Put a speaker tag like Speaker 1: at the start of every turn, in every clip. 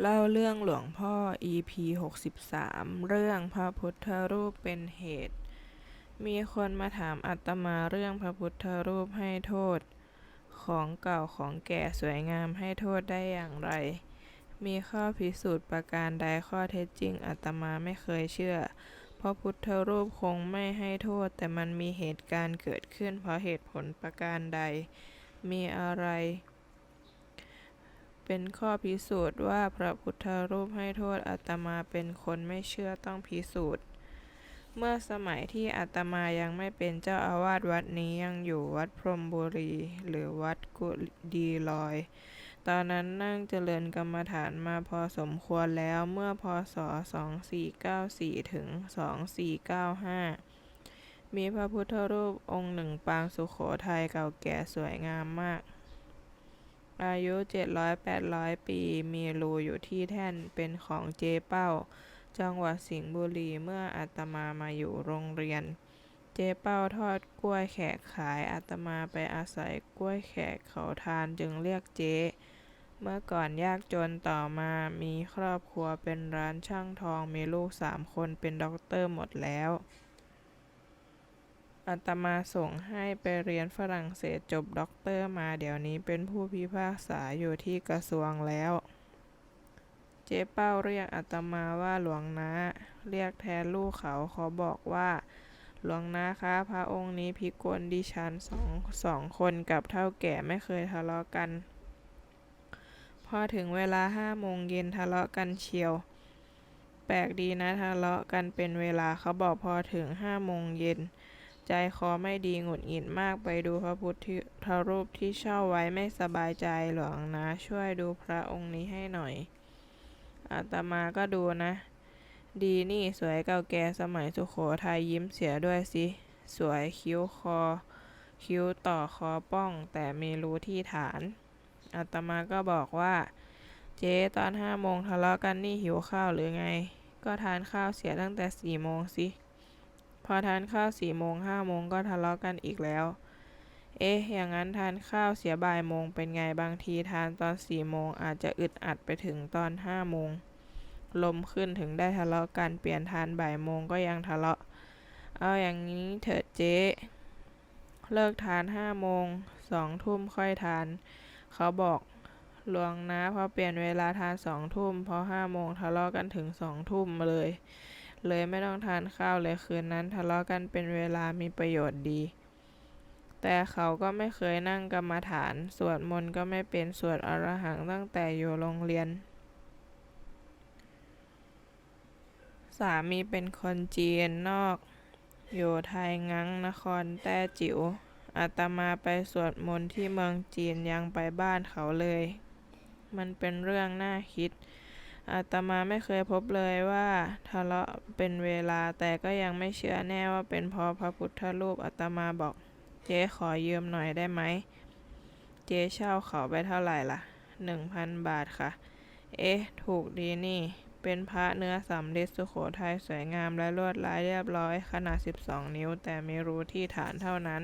Speaker 1: เล่าเรื่องหลวงพ่อ EP 63 เรื่องพระพุทธรูปเป็นเหตุ มีคนมาถามอาตมาเรื่องพระพุทธรูปให้โทษ ของเก่าของแก่สวยงามให้โทษได้อย่างไร มีข้อพิสูจน์ประการใดข้อเท็จจริงอาตมาไม่เคยเชื่อ เพราะพุทธรูปคงไม่ให้โทษ แต่มันมีเหตุการณ์เกิดขึ้นเพราะเหตุผลประการใด มีอะไร เป็นข้อพิสูจน์ว่าพระพุทธรูปให้โทษอาตมาเป็นคนไม่เชื่อต้องพิสูจน์ เมื่อสมัยที่อาตมายังไม่เป็นเจ้าอาวาสวัดนี้ยังอยู่วัดพรมบุรี หรือวัดกุดีลอย ตอนนั้นนั่งเจริญกรรมฐานมาพอสมควรแล้วเมื่อพศ 2494 ถึง 2495มีพระพุทธรูปองค์หนึ่งปางสุขโขทัยเก่าแก่สวยงามมาก อายุ 700-800 ปี มีรูอยู่ที่แท่นเป็นของเจเป้า จังหวัดสิงห์บุรีเมื่ออาตมามาอยู่โรงเรียน เจเป้าทอดกล้วยแขกขายอาตมาไปอาศัยกล้วยแขกเขาทานจึงเรียกเจ เมื่อก่อนยากจนต่อมามีครอบครัวเป็นร้านช่างทองมีลูกสามคนเป็นด็อกเตอร์หมดแล้ว อาตมาส่งให้ไปเรียนฝรั่งเศสจบด็อกเตอร์มาเดี๋ยวนี้เป็นผู้พิพากษาอยู่ที่กระทรวงแล้ว เจ๊เป้าเรียกอาตมาว่าหลวงนาเรียกแทนลูกเขาเขาบอกว่า หลวงนาคะพระองค์นี้พิกลดิฉันสองสองคนกับเท่าแก่ไม่เคยทะเลาะกัน พอถึงเวลาห้าโมงเย็นทะเลาะกันเชียว แปลกดีนะทะเลาะกันเป็นเวลาเขาบอกพอถึงห้าโมงเย็น ใจคอไม่ดีหงุดหงิดมากไปดูพระพุทธรูปที่เช่าไว้ไม่สบายใจหลวงนะ ช่วยดูพระองค์นี้ให้หน่อยอาตมาก็ดูนะ ดีนี่สวยเก่าแก่สมัยสุโขทัยยิ้มเสียด้วยสิ สวยคิ้วคอ คิ้วต่อคอป้อง แต่มีรู้ที่ฐานอาตมาก็บอกว่า เจ๊ตอนห้าโมงทะเลาะกันนี่หิวข้าวหรือไง ก็ทานข้าวเสียตั้งแต่สี่โมงสิ พอทานข้าวสี่โมงห้าโมงก็ทะเลาะกันอีกแล้ว เอ๊ะ อย่างนั้นทานข้าวเสียบ่ายโมงเป็นไงบางทีทานตอนสี่โมงอาจจะอึดอัดไปถึงตอนห้าโมง ลมขึ้นถึงได้ทะเลาะกันเปลี่ยนทานบ่ายโมงก็ยังทะเลาะ เอาอย่างนี้เถิดเจ๊เลิกทานห้าโมงสองทุ่มค่อยทาน เขาบอกหลวงนะพอเปลี่ยนเวลาทานสองทุ่มพอห้าโมงทะเลาะกันถึงสองทุ่มเลย เลยไม่ต้องทานข้าวเลยคืนนั้นทะเลาะกันเป็นเวลามีประโยชน์ดี แต่เขาก็ไม่เคยนั่งกรรมฐาน สวดมนต์ก็ไม่เป็นสวดอรหังตั้งแต่อยู่โรงเรียน สามีเป็นคนจีนนอก อยู่ไทยงังนครแต้จิ๋วอาตมาไปสวดมนต์ที่เมืองจีนยังไปบ้านเขาเลย มันเป็นเรื่องน่าคิด อาตมาไม่เคยพบเลยว่าทะเลาะเป็นเวลาแต่ก็ยังไม่เชื่อแน่ว่าเป็นเพราะพระพุทธรูปอาตมาบอกเจ๊ขอยืมหน่อยได้ไหม เจ๊เช่าเขาไปเท่าไหร่ล่ะหนึ่งพันบาทค่ะ เอ๊ะ ถูกดีนี่ เป็นพระเนื้อสำริดสุโขทัยสวยงามและลวดลายเรียบร้อยขนาด 12 นิ้ว แต่ไม่รู้ที่ฐานเท่านั้น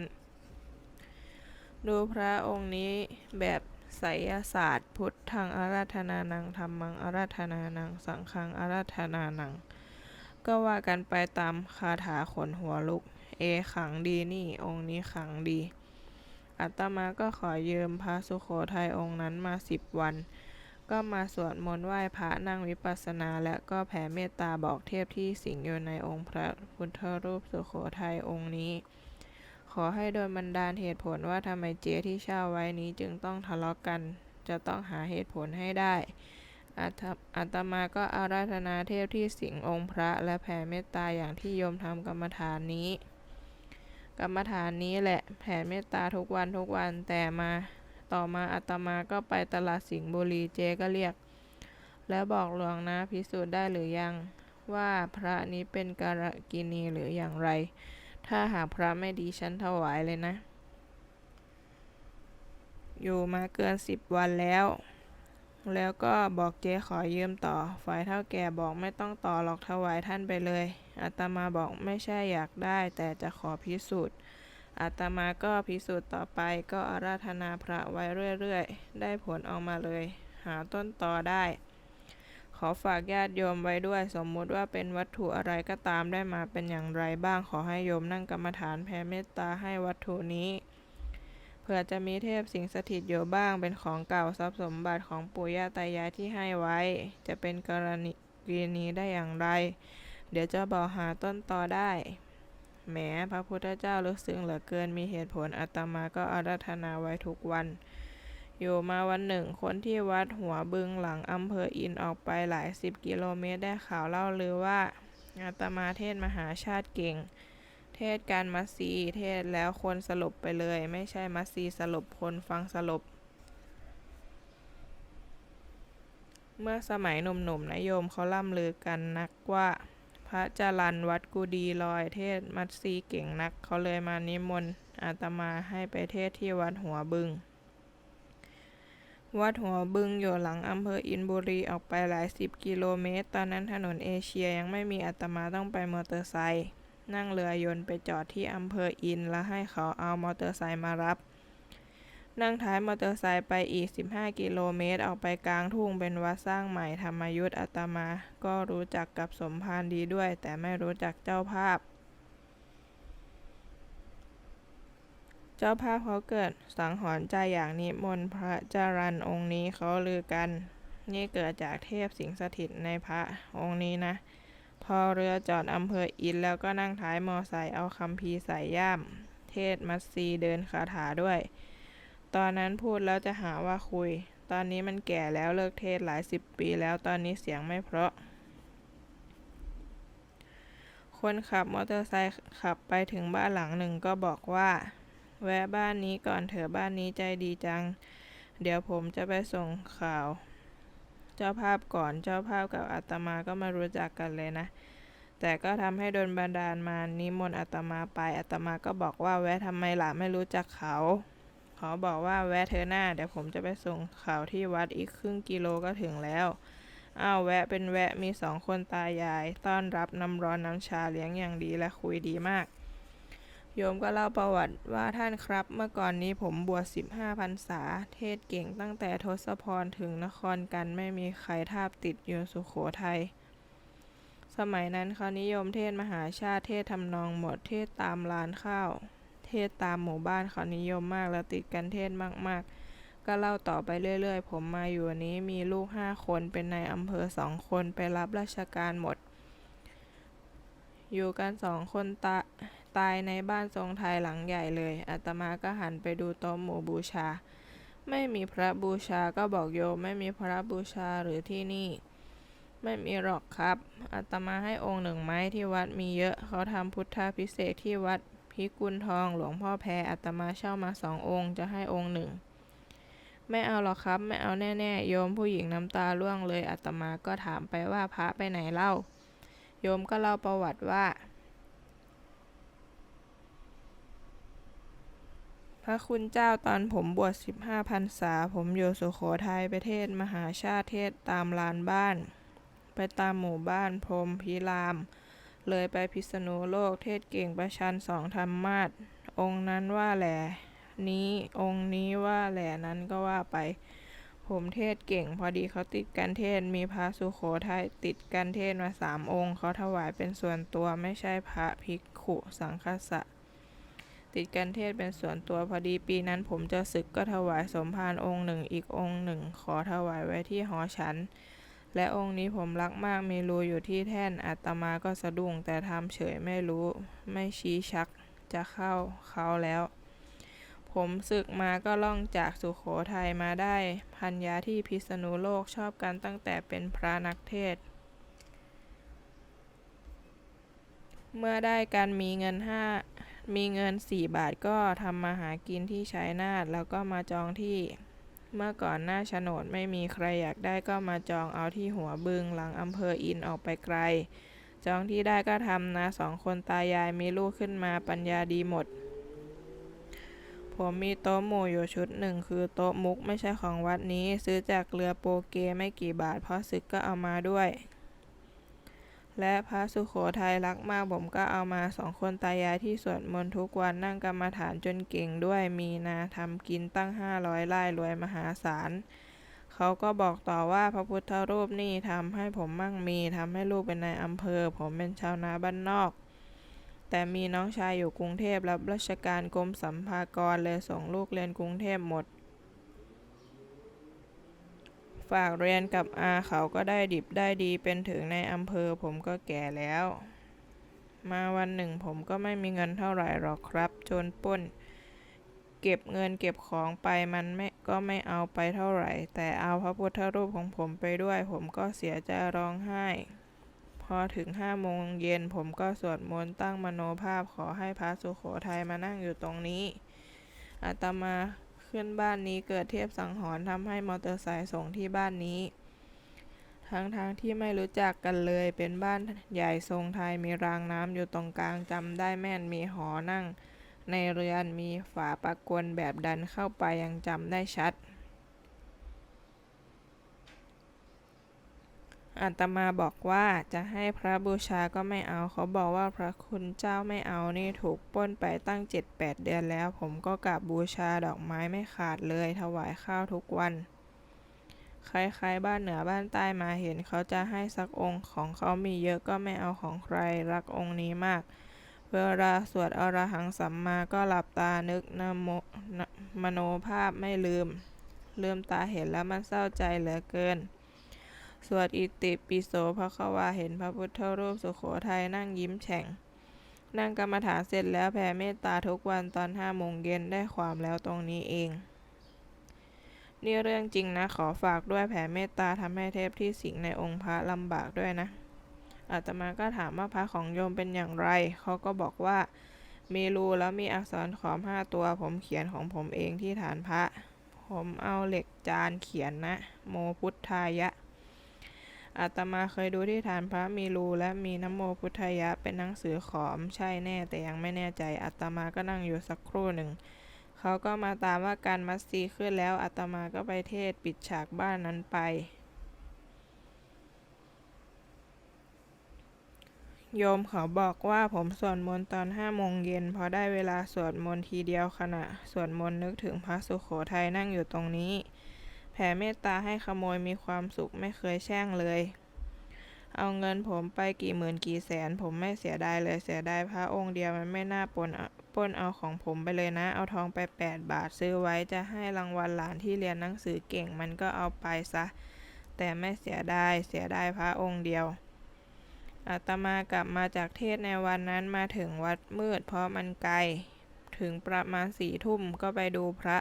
Speaker 1: ดูพระองค์นี้แบบ ไสยศาสตร์ พุทธังอาราธนานังธรรมังอาราธนานัง สังฆังอาราธนานัง ก็ว่ากันไปตามคาถาขนหัวลุก เอขังดีนี่องค์นี้ขังดีอาตมาก็ขอยืมพระสุโขทัยองค์นั้นมาสิบวัน ก็มาสวดมนต์ไหว้พระนั่งวิปัสสนาและก็แผ่เมตตาบอกเทพที่สิงอยู่ในองค์พระพุทธรูปสุโขทัยองค์นี้ อให้โดนบันดาลเหตุผลว่าทำไมเจ๊ที่เช่าไว้นี้จึงต้องทะเลาะกัน จะต้องหาเหตุผลให้ได้อาตอาตมาก็อาราธนาเทพที่สิงองค์พระและแผ่เมตตาอย่างที่โยมทำกรรมฐานนี้ กรรมฐานนี้แหละแผ่เมตตาทุกวันทุกวันแต่มาต่อมาอาตมาก็ไปตลาดสิงห์บุรีเจก็เรียก แล้วบอกหลวงนะพิสูจน์ได้หรือยัง ว่าพระนี้เป็นการกินีหรืออย่างไร ถ้าหากพระไม่ดีฉันถวายเลยนะ อยู่มาเกินสิบวันแล้ว แล้วก็บอกเจ๊ขอยืมต่อ ฝ่ายเท่าแก่บอกไม่ต้องต่อหรอกถวายท่านไปเลยอาตมาบอกไม่ใช่อยากได้ แต่จะขอพิสูจน์อาตมาก็พิสูจน์ต่อไปก็อาราธนาพระไว้เรื่อย ๆ ได้ผลออกมาเลย หาต้นตอได้ ขอฝากญาติโยมไว้ด้วย สมมุติว่าเป็นวัตถุอะไรก็ตามได้มาเป็นอย่างไรบ้าง ขอให้โยมนั่งกรรมฐานแผ่เมตตาให้วัตถุนี้เผื่อจะมีเทพสิงสถิตอยู่บ้าง เป็นของเก่าทรัพย์สมบัติของปู่ย่าตายายที่ให้ไว้ จะเป็นกรณีกรณีได้อย่างไร เดี๋ยวจะบอกหาต้นตอได้แหมพระพุทธเจ้าลึกซึ้งเหลือเกินมีเหตุผลอาตมาก็อาราธนาไว้ทุกวัน อยู่มาวันหนึ่ง คนที่วัดหัวบึงหลังอำเภออินออกไปหลายสิบกิโลเมตรได้ข่าวเล่าลือว่าอาตมาเทศมหาชาติเก่ง เทศการมัสซีเทศแล้วคนสลบไปเลย ไม่ใช่มัสซีสลบคนฟังสลบ เมื่อสมัยหนุ่มๆนโยมเขาล่ำลือกันนักว่า พระจรันวัดกุดีลอยเทศมัตซีเก่งนักเขาเลยมานิมนต์อาตมาให้ไปเทศที่วัดหัวบึง วัดหัวบึงอยู่หลังอำเภออินบุรีออกไปหลายสิบกิโลเมตร ตอนนั้นถนนเอเชียยังไม่มีอาตมาต้องไปมอเตอร์ไซค์นั่งเรือยนต์ไปจอดที่อำเภออินแล้วให้เขาเอามอเตอร์ไซค์มารับ นั่งท้ายมอเตอร์ไซค์ไปอีก 15 กิโลเมตร ออกไปกลางทุ่งเป็นวัดสร้างใหม่ธรรมยุทธอาตมา ก็รู้จักกับสมภารดีด้วย แต่ไม่รู้จักเจ้าภาพ เจ้าภาพเขาเกิดสังหรณ์ใจอย่างนิมนต์พระจารันองค์นี้เขาลือกัน นี่เกิดจากเทพสิงสถิตในพระองค์นี้นะ พอเรือจอดอำเภออินแล้วก็นั่งท้ายมอไซค์เอาคำพีใส่ย่ามเทศมัสซีเดินคาถาด้วย ตอนนั้นพูดแล้วจะหาว่าคุย ตอนนี้มันแก่แล้วเลิกเทศหลายสิบปีแล้วตอนนี้เสียงไม่เพราะคนขับมอเตอร์ไซค์ขับไปถึงบ้านหลังหนึ่งก็บอกว่า แวะบ้านนี้ก่อนเถอะบ้านนี้ใจดีจัง เดี๋ยวผมจะไปส่งข่าว เจ้าภาพก่อนเจ้าภาพกับอาตมาก็มารู้จักกันเลยนะ แต่ก็ทำให้โดนบันดาลมานิมนต์อาตมาไปอาตมาก็บอกว่าแวะทำไมล่ะไม่รู้จักเขาเขาบอกว่าแวะเธอหน้าเดี๋ยวผมจะไปส่งข่าวที่วัดอีกครึ่งกิโลก็ถึงแล้วอ้าวแวะเป็นแวะมีสองคนตายาย ต้อนรับน้ำร้อนน้ำชาเลี้ยงอย่างดีและคุยดีมาก โยมก็เล่าประวัติว่าท่านครับ เมื่อก่อนนี้ผมบวช15พรรษา เทศเก่งตั้งแต่ทศพรถึงนครกันไม่มีใครทาบติดอยู่สุขโขทัยสมัยนั้นเขานิยมเทศมหาชาติเทศทำนองหมดเทศตามร้านข้าว เทศตามหมู่บ้านเขานิยมมากแล้วติดกันเทศมากๆ ก็เล่าต่อไปเรื่อยๆ ผมมาอยู่นี้มีลูกห้าคนเป็นนายอำเภอสองคนไปรับราชการหมด อยู่กันสองคนตา ตายในบ้านทรงไทยหลังใหญ่เลยอาตมาก็หันไปดูโต๊ะหมู่บูชา ไม่มีพระบูชาก็บอกโยมไม่มีพระบูชาหรือที่นี่ ไม่มีหรอกครับอาตมาให้องค์หนึ่งไหมที่วัดมีเยอะ เขาทำพุทธาพิเศษที่วัดพิกุลทองหลวงพ่อแพรอาตมาเช่ามาสององค์จะให้องค์หนึ่งไม่เอาหรอกครับ ไม่เอาแน่ๆ โยมผู้หญิงน้ำตาร่วงเลยอาตมาก็ถามไปว่าพระไปไหนเล่า โยมก็เล่าประวัติว่า ระคุณเจ้าตอนผมบวชสิบห้าพรรษา ผมอยู่สุโขทัยไปเทศมหาชาติเทศตามลานบ้าน ไปตามหมู่บ้านพรมพิราม เลยไปพิษณุโลกเทศเก่งประชันสองธรรมาสองค์นั้นว่าแหลนี้องค์นี้ว่าแหลนั้นก็ว่าไป ผมเทศเก่งพอดีเขาติดกันเทศมีพระสุโขทัยติดกันเทศมาสามองค์เขาถวายเป็นส่วนตัวไม่ใช่พระภิกขุสังฆสะ ติดกันเทศเป็นส่วนตัวพอดีปีนั้นผมจะศึกก็ถวายสมภารองค์หนึ่งอีกองค์หนึ่ง ขอถวายไว้ที่หอฉัน และองค์นี้ผมรักมากมีรูอยู่ที่แท่นอาตมาก็สะดุ้งแต่ทำเฉยไม่รู้ ไม่ชี้ชักจะเข้าเขาแล้ว ผมศึกมาก็ล่องจากสุขโขทัยมาได้พันยาที่พิษณุโลกชอบกันตั้งแต่เป็นพระนักเทศเมื่อได้กันมีเงินห้า มีเงินสี่บาทก็ทำมาหากินที่ชัยนาทแล้วก็มาจองที่ เมื่อก่อนหน้าโฉนดไม่มีใครอยากได้ก็มาจองเอาที่หัวบึงหลังอำเภออินออกไปไกล จองที่ได้ก็ทำนะสองคนตายายมีลูกขึ้นมาปัญญาดีหมด ผมมีโต๊ะหมู่อยู่ชุดหนึ่งคือโต๊ะมุกไม่ใช่ของวัดนี้ ซื้อจากเรือโปเกไม่กี่บาทเพราะศึกก็เอามาด้วย และพระสุโขทัยรักมากผมก็เอามาสองคนตายายที่สวดมนต์ทุกวันนั่งกรรมฐานจนเก่งด้วยมีนาทำกินตั้งห้าร้อยไร่รวยมหาศาลเขเขาก็บอกต่อว่าพระพุทธรูปนี่ทำให้ผมมั่งมีทำให้ลูกเป็นนายอำเภอ ผมเป็นชาวนาบ้านนอก แต่มีน้องชายอยู่กรุงเทพรับราชการกรมสัมภากรเลยส่งลูกเรียนกรุงเทพหมด ฝากเรียนกับอาเขาก็ได้ดิบได้ดีเป็นถึงในอำเภอผมก็แก่แล้ว มาวันหนึ่งผมก็ไม่มีเงินเท่าไหร่หรอกครับจรปล้น เก็บเงินเก็บของไปมันไม่ก็ไม่เอาไปเท่าไหร่ แต่เอาพระพุทธรูปของผมไปด้วย ผมก็เสียใจร้องไห้ พอถึงห้าโมงเย็นผมก็สวดมนต์ตั้งมโนภาพขอให้พระสุโขทัยมานั่งอยู่ตรงนี้อาตมา ขึ้นบ้านนี้เกิดเทพสังหรณ์ทำให้มอเตอร์ไซค์ส่งที่บ้านนี้ ทั้งทางๆที่ไม่รู้จักกันเลย เป็นบ้านใหญ่ทรงไทยมีรางน้ำอยู่ตรงกลางจำได้แม่นมีหอนั่ง ในเรือนมีฝาปะกวนแบบดันเข้าไปยังจำได้ชัด อาตมาบอกว่าจะให้พระบูชาก็ไม่เอา เขาบอกว่าพระคุณเจ้าไม่เอานี่ถูกป้นไปตั้ง 7-8 เดือนแล้ว ผมก็กราบบูชาดอกไม้ไม่ขาดเลย ถวายข้าวทุกวัน ใครๆบ้านเหนือบ้านใต้มาเห็นเขาจะให้สักองค์ของเขามีเยอะก็ไม่เอาของใครรักองค์นี้มาก เวลาสวดอรหังสัมมาก็หลับตานึกนโมนมโนภาพไม่ลืม ลืมตาเห็นแล้วมันเศร้าใจเหลือเกิน สวดอิติปิโสพระควาเห็นพระพุทธรูปสุโขทัยนั่งยิ้มแฉ่ง นั่งกรรมฐานเสร็จแล้วแผ่เมตตาทุกวันตอนห้าโมงเย็นได้ความแล้วตรงนี้เอง นี่เรื่องจริงนะ ขอฝากด้วยแผ่เมตตาทำให้เทพที่สิงในองค์พระลำบากด้วยนะ อาตมาก็ถามว่าพระของโยมเป็นอย่างไร เขาก็บอกว่ามีรูแล้วมีอักษรขอมห้าตัว ผมเขียนของผมเองที่ฐานพระ ผมเอาเหล็กจานเขียนนะ โมพุทธายะ อาตมาเคยดูที่ฐานพระมีรูและมีน้ำโมพุทธยะเป็นหนังสือขอมใช่แน่แต่ยังไม่แน่ใจอาตมาก็นั่งอยู่สักครู่หนึ่ง เขาก็มาตามว่าการมัสซีขึ้นแล้วอาตมาก็ไปเทศปิดฉากบ้านนั้นไป โยมเขาบอกว่าผมสวดมนต์ตอนห้าโมงเย็นพอได้เวลาสวดมนต์ทีเดียวขณะสวดมนต์นึกถึงพระสุโขทัยนั่งอยู่ตรงนี้ ผ่เมตตาให้ขโมยมีความสุขไม่เคยแช่งเลย เอาเงินผมไปกี่หมื่นกี่แสน ผมไม่เสียดายเลยเสียดายพระองค์เดียวมันไม่น่าปนปนเอาของผมไปเลยนะ เอาทองไปแปดบาทซื้อไว้จะให้รางวัลหลานที่เรียนหนังสือเก่งมันก็เอาไปซะ แต่ไม่เสียดายเสียดายพระองค์เดียวอาตมากลับมาจากเทศในวันนั้นมาถึงวัดมืดเพราะมันไกล ถึงประมาณสี่ทุ่มก็ไปดูพระ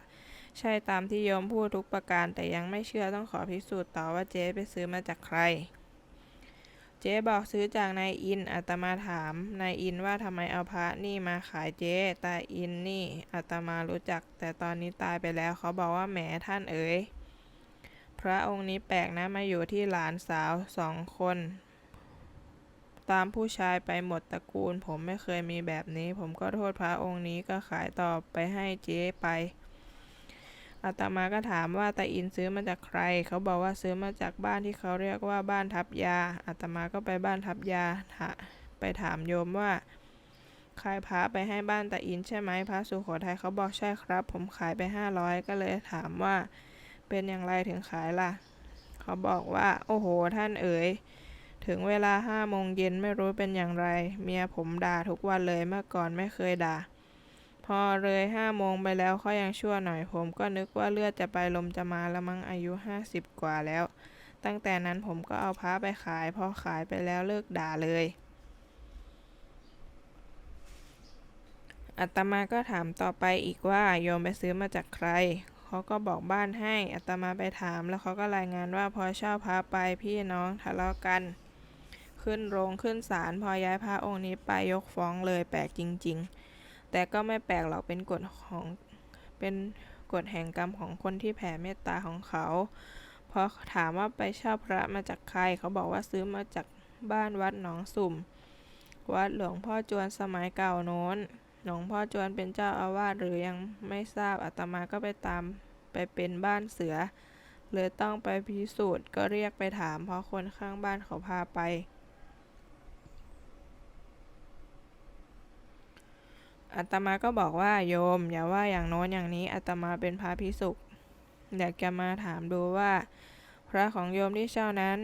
Speaker 1: ใช่ตามที่โยมพูดทุกประการแต่ยังไม่เชื่อต้องขอพิสูจน์ต่อว่าเจ๊ไปซื้อมาจากใคร เจ๊บอกซื้อจากนายอินอาตมาถามนายอินว่าทำไมเอาพระนี่มาขายเจ๊ตาอินนี่อาตมารู้จัก แต่ตอนนี้ตายไปแล้วเขาบอกว่าแหมท่านเอ๋ยพระองค์นี้แปลกนะมาอยู่ที่หลานสาวสองคน ตามผู้ชายไปหมดตระกูล ผมไม่เคยมีแบบนี้ ผมก็โทษพระองค์นี้ก็ขายต่อไปให้เจ๊ไป อาตมาก็ถามว่าตาอินซื้อมาจากใคร เขาบอกว่าซื้อมาจากบ้านที่เขาเรียกว่าบ้านทับยาอาตมาก็ไปบ้านทับยาไปถามโยมว่าขายพระไปให้บ้านตาอินใช่ไหมพระสุโขทัยเขาบอกใช่ครับ ผมขายไปห้าร้อยก็เลยถามว่า เป็นอย่างไรถึงขายล่ะ เขาบอกว่า โอ้โห ท่านเอ๋ยถึงเวลาห้าโมงเย็นไม่รู้เป็นอย่างไร เมียผมด่าทุกวันเลยเมื่อก่อนไม่เคยด่า พอเลยห้าโมงไปแล้วเขายังชั่วหน่อยผมก็นึกว่าเลือดจะไปลมจะมาแล้วมั้งอายุห้าสิบกว่าแล้ว ตั้งแต่นั้นผมก็เอาพระไปขาย พอขายไปแล้วเลิกด่าเลยอาตมาก็ถามต่อไปอีกว่าโยมไปซื้อมาจากใคร เขาก็บอกบ้านให้อาตมาไปถาม แล้วเขาก็รายงานว่าพอเช่าพระไปพี่น้องทะเลาะกัน ขึ้นโรงขึ้นศาลพอย้ายพระองค์นี้ไปยกฟ้องเลยแปลกจริง ๆ แต่ก็ไม่แปลกหรอกเป็นกฎของเป็นกฎแห่งกรรมของคนที่แผ่เมตตาของเขาพอถามว่าไปเช่าพระมาจากใคร เขาบอกว่าซื้อมาจากบ้านวัดหนองสุ่ม วัดหลวงพ่อจวนสมัยเก่าโน้น หลวงพ่อจวนเป็นเจ้าอาวาสหรือยังไม่ทราบอาตมาก็ไปตามไปเป็นบ้านเสือเลยต้องไปพิสูจน์ก็เรียกไปถามเพราะคนข้างบ้านเขาพาไป อาตมาก็บอกว่าโยม อย่าว่าอย่างโน้นอย่างนี้อาตมาเป็นพระพิสุกอยากจะมาถามดูว่า พระของโยมที่เช่านั้น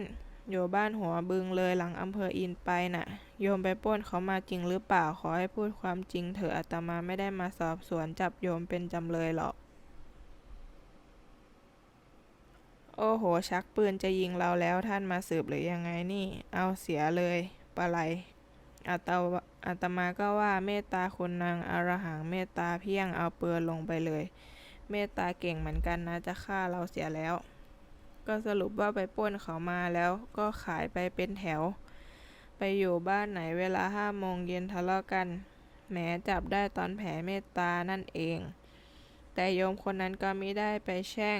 Speaker 1: อยู่บ้านหัวบึงเลยหลังอำเภออินไปน่ะ โยมไปป้นเขามาจริงหรือเปล่าขอให้พูดความจริงเถอะอาตมาไม่ได้มาสอบสวนจับโยมเป็นจำเลยหรอก โอ้โห ชักปืนจะยิงเราแล้วท่านมาสืบหรือยังไงนี่ เอาเสียเลยปะไรอาตว อาตมาก็ว่าเมตตาคุณนางอรหังเมตตาเพียงเอาเปืนลงไปเลย เมตตาเก่งเหมือนกันนะจะฆ่าเราเสียแล้ว ก็สรุปว่าไปป้นเขามาแล้วก็ขายไปเป็นแถว ไปอยู่บ้านไหนเวลาห้าโมงเย็นทะเลาะกันแหมจับได้ตอนแผ่เมตตานั่นเอง แต่โยมคนนั้นก็ไมิได้ไปแช่ง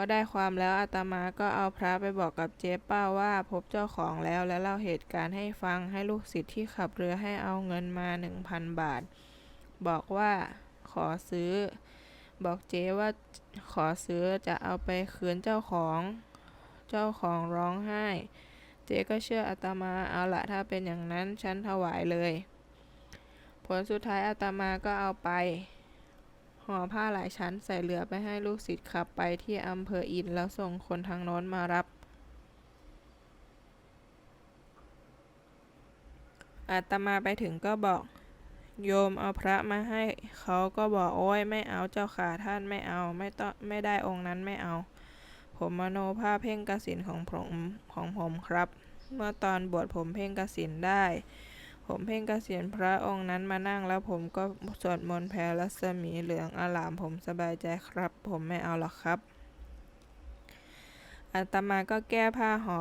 Speaker 1: อได้ความแล้วอาตมาก็เอาพระไปบอกกับเจ๊เป้าว่าพบเจ้าของแล้วและเล่าเหตุการณ์ให้ฟังให้ลูกศิษย์ที่ขับเรือให้เอาเงินมาหนึ่งพันบาท บอกว่าขอซื้อ บอกเจ๊ว่าขอซื้อจะเอาไปคืนเจ้าของ เจ้าของร้องไห้ เจ๊ก็เชื่ออาตมาเอาละถ้าเป็นอย่างนั้นฉันถวายเลย ผลสุดท้ายอาตมาก็เอาไป ห่อผ้าหลายชั้นใส่เรือไปให้ลูกศิษย์ขับไปที่อำเภออินแล้วส่งคนทางโน้นมารับ อาตมาไปถึงก็บอก โยมเอาพระมาให้เขาก็บอกโอ้ยไม่เอาเจ้าค่ะท่านไม่เอาไม่ต้องไม่ได้องค์นั้นไม่เอา ผมมโนภาพเพ่งกสินของผมของผมครับ เมื่อตอนบวชผมเพ่งกสินได้ ผมเพ่งเกษียณพระองค์นั้นมานั่งแล้วผมก็สวดมนต์แผ่รัศมีเหลืองอลามผมสบายใจครับ ผมไม่เอาหรอกครับ อาตมาก็แก้ผ้าห่อ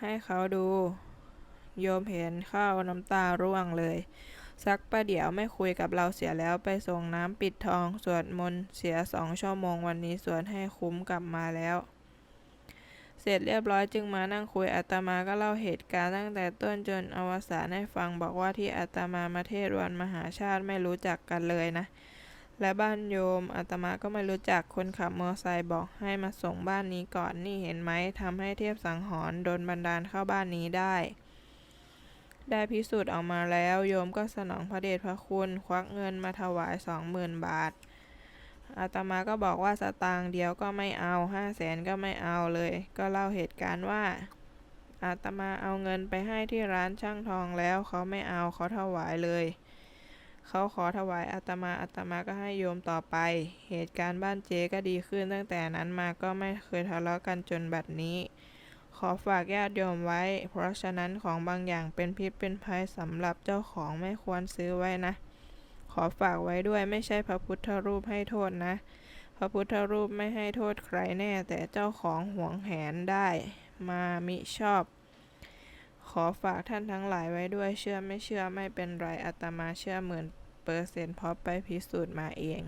Speaker 1: ให้เขาดู โยมเห็นเข้าน้ำตาร่วงเลย สักประเดี๋ยวไม่คุยกับเราเสียแล้วไปส่งน้ำปิดทอง สวดมนต์เสียสองชั่วโมงวันนี้สวดให้คุ้มกลับมาแล้ว เสร็จเรียบร้อยจึงมานั่งคุยอาตมาก็เล่าเหตุการณ์ตั้งแต่ต้นจนอวสานให้ฟังบอกว่าที่อาตมามาเทศวันมหาชาติไม่รู้จักกันเลยนะ และบ้านโยมอาตมาก็ไม่รู้จักคนขับมอไซค์บอกให้มาส่งบ้านนี้ก่อนนี่เห็นไหมทำให้เทพสังหรณ์โดนบันดาลเข้าบ้านนี้ได้ ได้พิสูจน์ออกมาแล้วโยมก็สนองพระเดชพระคุณควักเงินมาถวายสองหมื่นบาท อาตมาก็บอกว่าสตางค์เดียวก็ไม่เอาห้าแสนก็ไม่เอาเลย ก็เล่าเหตุการณ์ว่า อาตมาเอาเงินไปให้ที่ร้านช่างทองแล้วเขาไม่เอาเขาถวายเลยเขาขอถวายอาตมาอาตมาก็ให้โยมต่อไป เหตุการณ์บ้านเจ๊ก็ดีขึ้นตั้งแต่นั้นมาก็ไม่เคยทะเลาะกันจนบัดนี้ ขอฝากญาติโยมไว้ เพราะฉะนั้นของบางอย่างเป็นพิษเป็นภัยสำหรับเจ้าของไม่ควรซื้อไว้นะ ขอฝากไว้ด้วยไม่ใช่พระพุทธรูปให้โทษนะ พระพุทธรูปไม่ให้โทษใครแน่ แต่เจ้าของหวงแหนได้มามิชอบ ขอฝากท่านทั้งหลายไว้ด้วยเชื่อไม่เชื่อไม่เป็นไรอาตมาเชื่อหมื่นเปอร์เซ็นต์เพราะไปพิสูจน์มาเอง